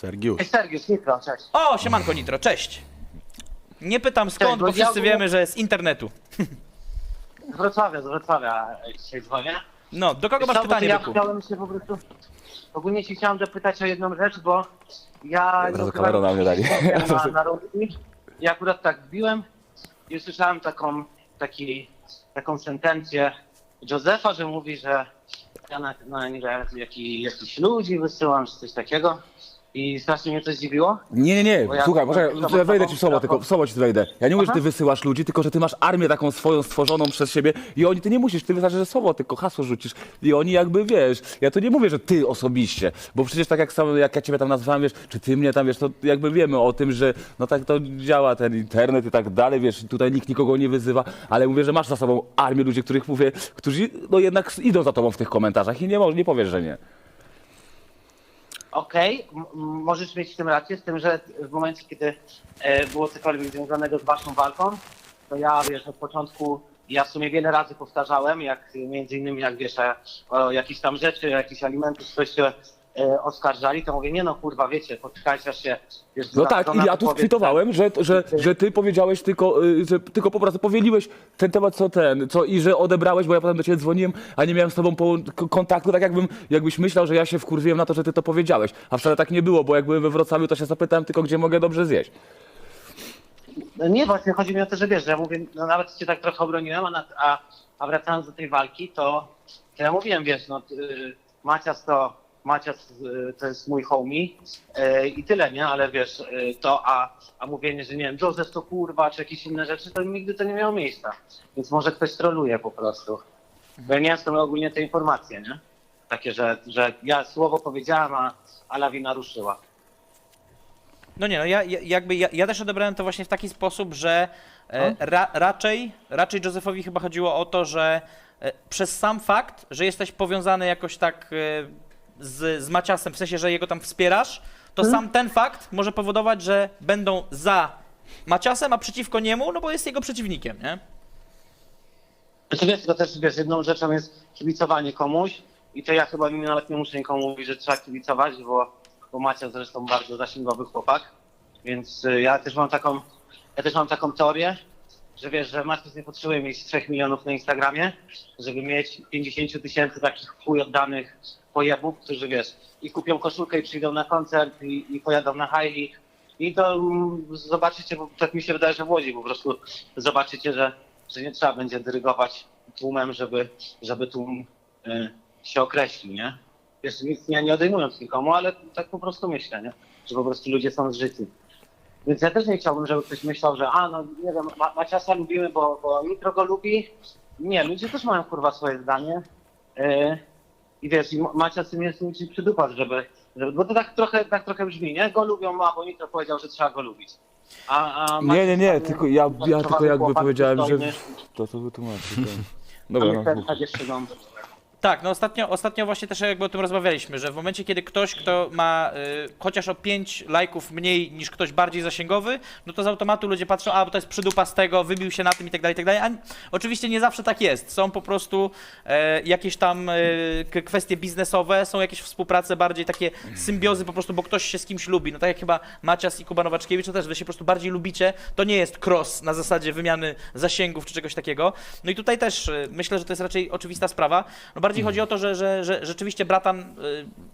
Sergiusz. Ej, Sergiusz, Nitro, cześć. O, siemanko Nitro, cześć. Nie pytam skąd, bo bo ja wszyscy ogólnie- wiemy, że z internetu. Z Wrocławia, z Wrocławia dzisiaj dzwonię. No, do kogo masz co, bo pytanie, Ja Byku? chciałem się po prostu... Ogólnie ci chciałem dopytać o jedną rzecz, bo ja... Od razu kamerą na mnie dali. Na, na rundki. I akurat tak wbiłem i usłyszałem taką, taki, taką sentencję Józefa, że mówi, że ja na, na jaki, jakichś ludzi wysyłam, czy coś takiego. I strasznie mnie to zdziwiło. Nie, nie, nie, Bo ja- słuchaj, może wejdę ci w słowo, tylko w słowo ci wejdę. Ja nie mówię, że ty wysyłasz ludzi, tylko że ty masz armię taką swoją stworzoną przez siebie i oni, ty nie musisz, ty wystarczy, że słowo, tylko hasło rzucisz i oni jakby, wiesz, ja to nie mówię, że ty osobiście, bo przecież tak jak sam, jak ja ciebie tam nazwałem, wiesz, czy ty mnie tam, wiesz, to jakby wiemy o tym, że no tak to działa ten internet i tak dalej, wiesz, tutaj nikt nikogo nie wyzywa, ale mówię, że masz za sobą armię ludzi, których mówię, którzy no jednak idą za tobą w tych komentarzach i nie, mo- nie powiesz, że nie. Okej, możesz mieć w tym rację, z tym, że w momencie, kiedy e, było cokolwiek związanego z waszą walką, to ja, wiesz, od początku, ja w sumie wiele razy powtarzałem, jak między innymi, jak wiesz, e, o jakieś tam rzeczy, jakieś alimenty, coś e, oskarżali, to mówię, nie no kurwa, wiecie, poczekajcie aż się, wiesz, No tak, i ja tu skwitowałem, że, że, że ty powiedziałeś tylko, y, że tylko po prostu powieliłeś ten temat, co ten, co i że odebrałeś, bo ja potem do ciebie dzwoniłem, a nie miałem z tobą połą- k- kontaktu, tak jakbym, jakbyś myślał, że ja się wkurwiłem na to, że ty to powiedziałeś. A wcale tak nie było, bo jak byłem we Wrocławiu, to się zapytałem tylko, gdzie mogę dobrze zjeść. No Nie, właśnie chodzi mi o to, że wiesz, że ja mówię, no nawet cię tak trochę obroniłem, a, na, a, a wracając do tej walki, to, to ja mówiłem, wiesz, no y, Macias to, Macias y, to jest mój homie y, i tyle, nie, ale wiesz, y, to, a, a mówienie, że nie wiem, Joseph to kurwa, czy jakieś inne rzeczy, to nigdy to nie miało miejsca. Więc może ktoś troluje po prostu. Bo ja nie jestem ogólnie te informacje, nie? Takie, że, że ja słowo powiedziałem, a, a lawina ruszyła. No nie, no ja, ja jakby ja, ja też odebrałem to właśnie w taki sposób, że e, ra, raczej, raczej Józefowi chyba chodziło o to, że e, przez sam fakt, że jesteś powiązany jakoś tak e, z, z Maciasem, w sensie, że jego tam wspierasz, to sam ten fakt może powodować, że będą za Maciasem, a przeciwko niemu, no bo jest jego przeciwnikiem, nie? Znaczy wiesz, to też wiesz, jedną rzeczą jest kibicowanie komuś i to ja chyba mi nawet nie muszę nikomu mówić, że trzeba kibicować, bo, bo Macia zresztą bardzo zasięgowy chłopak, więc y, ja też mam taką, ja też mam taką teorię, że wiesz, że Macias nie potrzebuje mieć 3 milionów na Instagramie, żeby mieć 50 tysięcy takich chuj oddanych pojebów, którzy wiesz, i kupią koszulkę i przyjdą na koncert i, i pojadą na high. I to mm, zobaczycie, bo tak mi się wydaje, że w Łodzi po prostu zobaczycie, że, że nie trzeba będzie dyrygować tłumem, żeby, żeby tłum y, się określił, nie? Jeszcze nic nie, nie odejmując nikomu, ale tak po prostu myślę, nie? Że po prostu ludzie są zżyci. Więc ja też nie chciałbym, żeby ktoś myślał, że a, no nie wiem, Ma Maciasa lubimy, bo, bo Nitro go lubi. Nie, ludzie też mają kurwa swoje zdanie. Y, I wiesz, i Ma- Macias tym jest niczym przydupas, żeby, żeby, bo to tak trochę, tak trochę brzmi, nie? Go lubią, a bo Nitro powiedział, że trzeba go lubić. A, a Nie, nie, nie, tylko ja, ja tylko jakby powiedziałem, że to co wytłumaczyć. a Dobra, no. tak jeszcze. Tak, no ostatnio, ostatnio właśnie też jakby o tym rozmawialiśmy, że w momencie, kiedy ktoś, kto ma y, chociaż o 5 lajków mniej niż ktoś bardziej zasięgowy, no to z automatu ludzie patrzą, a bo to jest przydupa z tego, wybił się na tym i tak dalej, i tak dalej. Oczywiście nie zawsze tak jest. Są po prostu e, jakieś tam e, kwestie biznesowe, są jakieś współprace bardziej takie symbiozy po prostu, bo ktoś się z kimś lubi. No tak jak chyba Macias i Kuba Nowaczkiewicz, to też wy się po prostu bardziej lubicie. To nie jest cross na zasadzie wymiany zasięgów czy czegoś takiego. No i tutaj też y, myślę, że to jest raczej oczywista sprawa. No bardziej chodzi o to, że, że, że rzeczywiście bratan y,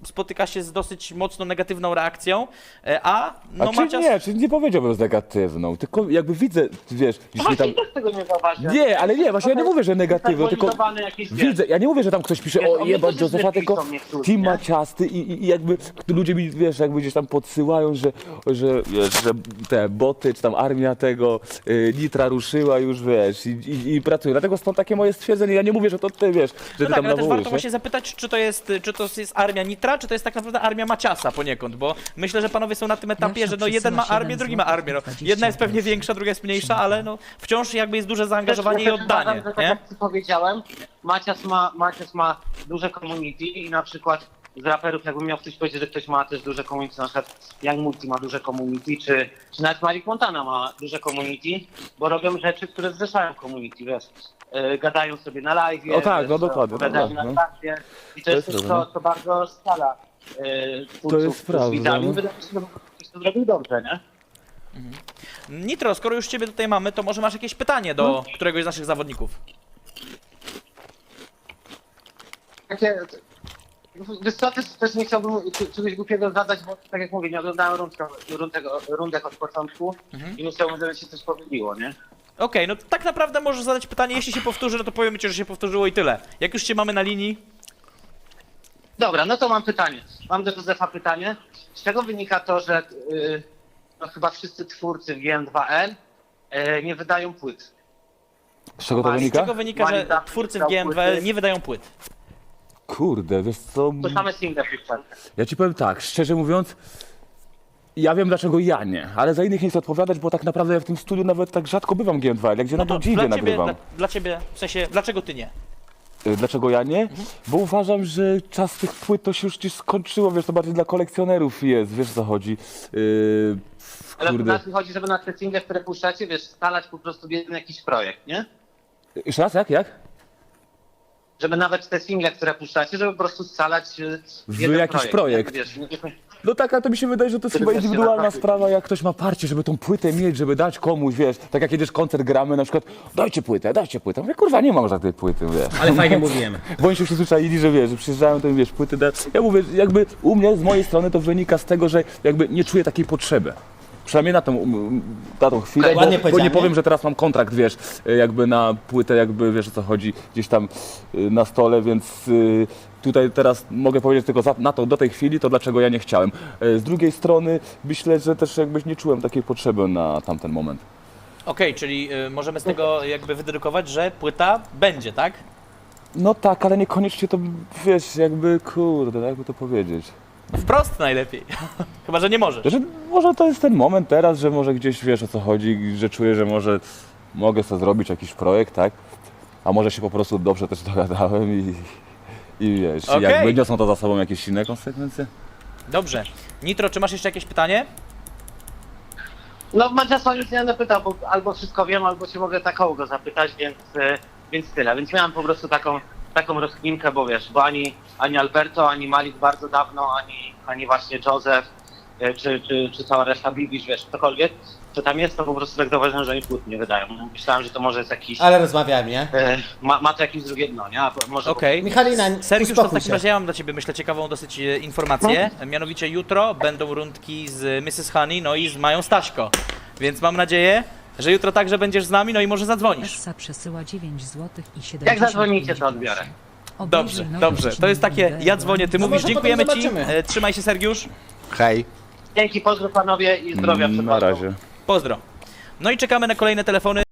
spotyka się z dosyć mocno negatywną reakcją, y, a no A czy Macias... nie, czy nie powiedziałbym z negatywną, tylko jakby widzę, wiesz, Właśnie tam... też tego nie zauważyłem. Nie, ale nie, właśnie ja nie mówię, że negatywną, tylko widzę, ja nie mówię, że tam ktoś pisze o jebać Józefa, tylko nie? maciasty i, i, i jakby ludzie mi, wiesz, jakby gdzieś tam podsyłają, że, że, wiesz, że te boty, czy tam armia tego y, Nitra ruszyła już, wiesz, i, i, i pracuje. Dlatego stąd takie moje stwierdzenie, ja nie mówię, że to ty, wiesz, że No ty tak, tam ale też warto właśnie zapytać, czy to, jest, czy to jest armia Nitra, czy to jest tak naprawdę armia Maciasa poniekąd, bo myślę, że panowie są na tym etapie, Jasza że no jeden ma armię, 7 drugi ma armię. No, 20 jedna jest pewnie większa, druga jest mniejsza, ale no wciąż jakby jest duże zaangażowanie i oddanie, tak nie? jak powiedziałem, Macias ma, Macias ma duże community i na przykład z raperów, jakbym miał ktoś powiedzieć, że ktoś ma też duże community, na przykład Young Multi ma duże community, czy, czy nawet Malik Montana ma duże community, bo robią rzeczy, które zrzeszają community, wiesz. Yy, gadają sobie na live, O tak, no dokładnie, Gadają no na tak, no. i to, To jest jest coś, co, co bardzo scala yy, twórców jest prawda, z widzami. no. Wydaje mi się, że ktoś to zrobił dobrze, nie? Nitro, skoro już ciebie tutaj mamy, to może masz jakieś pytanie do któregoś z naszych zawodników? Takie... Wiesz co, też, też nie chciałbym czegoś głupiego zadać, bo tak jak mówię, nie oglądałem rundkę, rundego, rundek od początku Mhm. i nie chciałbym, żeby się coś pomyliło, nie? Okej, no to tak naprawdę możesz zadać pytanie, jeśli się powtórzy, no to powiemy ci, że się powtórzyło i tyle. Jak już cię mamy na linii, Dobra, no to mam pytanie. Mam do Józefa pytanie. Z czego wynika to, że yy, no chyba wszyscy twórcy w GM2L yy, nie wydają płyt? Z czego to Mali- z wynika? czego wynika, że twórcy w wydał GMWL płyty. nie wydają płyt? Kurde, wiesz co? To same single puszczane. Ja ci powiem tak, szczerze mówiąc, ja wiem dlaczego ja nie, ale za innych nie chcę odpowiadać, bo tak naprawdę ja w tym studiu nawet tak rzadko bywam GM2, jak gdzie No na to gdzie dla indziej ciebie, nagrywam. dla, dla ciebie, w sensie, dlaczego ty nie? Y, Dlaczego ja nie? Mhm. Bo uważam, że czas tych płyt to się już gdzieś skończyło, wiesz, to bardziej dla kolekcjonerów jest, wiesz o co chodzi. Yy, Ale kurde. na tym chodzi, żeby na te single, które puszczacie, wiesz, scalać po prostu w jeden jakiś projekt, nie? Jeszcze raz, jak, jak? Żeby nawet te single, które puszczacie, żeby po prostu scalać yy, W jeden jakiś projekt. Wiesz, nie, No tak, ale to mi się wydaje, że to jest chyba indywidualna naprawdę- sprawa, jak ktoś ma parcie, żeby tą płytę mieć, żeby dać komuś, wiesz, tak jak jedziesz koncert, gramy, na przykład, dajcie płytę, dajcie płytę. Mówię, kurwa, nie mam żadnej płyty, wiesz. Ale fajnie mówiłem. Bo oni się przyzwyczaili, że wiesz, że przyjeżdżają, to im, wiesz, płyty da... Ja mówię, jakby u mnie, z mojej strony to wynika z tego, że jakby nie czuję takiej potrzeby. Przynajmniej na tą, um, na tą chwilę, ładnie bo, bo nie powiedziane. powiem, że teraz mam kontrakt, wiesz, jakby na płytę, jakby, wiesz o co chodzi, gdzieś tam y, na stole, więc y, tutaj teraz mogę powiedzieć tylko za, na to, do tej chwili, to dlaczego ja nie chciałem. Y, Z drugiej strony myślę, że też jakbyś nie czułem takiej potrzeby na tamten moment. Okej, czyli y, możemy z tego jakby wydedukować, że płyta będzie, tak? No tak, ale niekoniecznie to, wiesz, jakby, kurde, jakby to powiedzieć. Wprost najlepiej. Chyba, że nie możesz. Że może to jest ten moment teraz, że może gdzieś wiesz o co chodzi, że czuję, że może mogę sobie zrobić jakiś projekt, tak? A może się po prostu dobrze też dogadałem i, i wiesz, Okej. jakby niosą to za sobą jakieś inne konsekwencje. Dobrze. Nitro, czy masz jeszcze jakieś pytanie? No Maciasła nic nie będę pytał, bo albo wszystko wiem, albo się mogę takowo go zapytać, więc, e, więc tyle. Więc miałem po prostu taką, taką rozkminkę, bo wiesz, bo ani, ani Alberto, ani Malik bardzo dawno, ani, ani właśnie Joseph, e, czy, czy, czy cała reszta Bibisz, wiesz, ktokolwiek, co tam jest, to po prostu tak zauważyłem, że oni płyt nie wydają. Myślałem, że to może jest jakiś, Ale rozmawiałem, nie? e, ma, ma to jakieś drugie dno, nie? A może Okej. Michalina, Sergiusz, to w takim razie ja mam dla Ciebie, myślę, ciekawą dosyć e, informację. Mianowicie jutro będą rundki z Mrs. Honey, no i z Mają Staśko. Więc mam nadzieję, że jutro także będziesz z nami, no i może zadzwonisz. Essa przesyła 9 zł i 70 Jak zadzwonicie, to odbiorę. Dobrze, dobrze. To jest takie, ja dzwonię, ty No mówisz, może dziękujemy Ci. zobaczymy. E, Trzymaj się, Sergiusz. Hej. Dzięki, pozdro panowie i zdrowia przed Mm, Na walką. razie. Pozdro. No i czekamy na kolejne telefony.